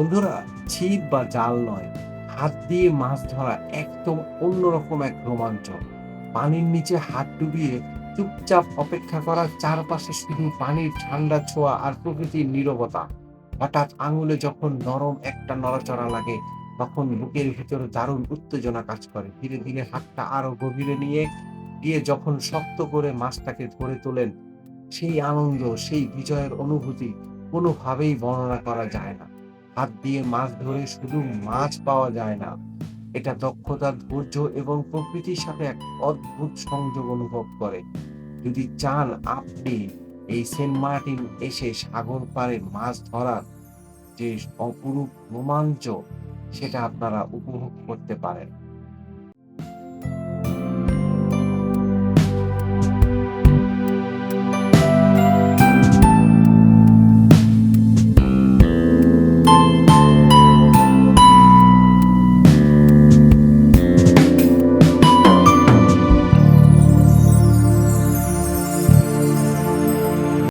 বন্ধুরা, ছিপ বা জাল নয়, হাত দিয়ে মাছ ধরা একদম অন্যরকম এক রোমাঞ্চ। পানির নিচে হাত ডুবিয়ে চুপচাপ অপেক্ষা করা চারপাশে শুধু পানির ঠান্ডা ছোঁয়া আর প্রকৃতির নীরবতা। হঠাৎ আঙুলে যখন নরম একটা নড়াচড়া লাগে, তখন বুকের ভিতরে দারুণ উত্তেজনা কাজ করে। ধীরে ধীরে হাতটা আরও গভীরে নিয়ে গিয়ে যখন শক্ত করে মাছটাকে ধরে তোলেন, সেই আনন্দ, সেই বিজয়ের অনুভূতি কোনোভাবেই বর্ণনা করা যায় না। হাত দিয়ে মাছ ধরে শুধু মাছ পাওয়া যায় না। এটা দক্ষতা, ধৈর্য এবং প্রকৃতির সাথে এক অদ্ভুত সংযোগ অনুভব করে। যদি চান আপনি এই সেন্ট মার্টিন এসে সাগর পাড়ে মাছ ধরার যে অপরূপ রোমাঞ্চ, সেটা আপনারা উপভোগ করতে পারেন।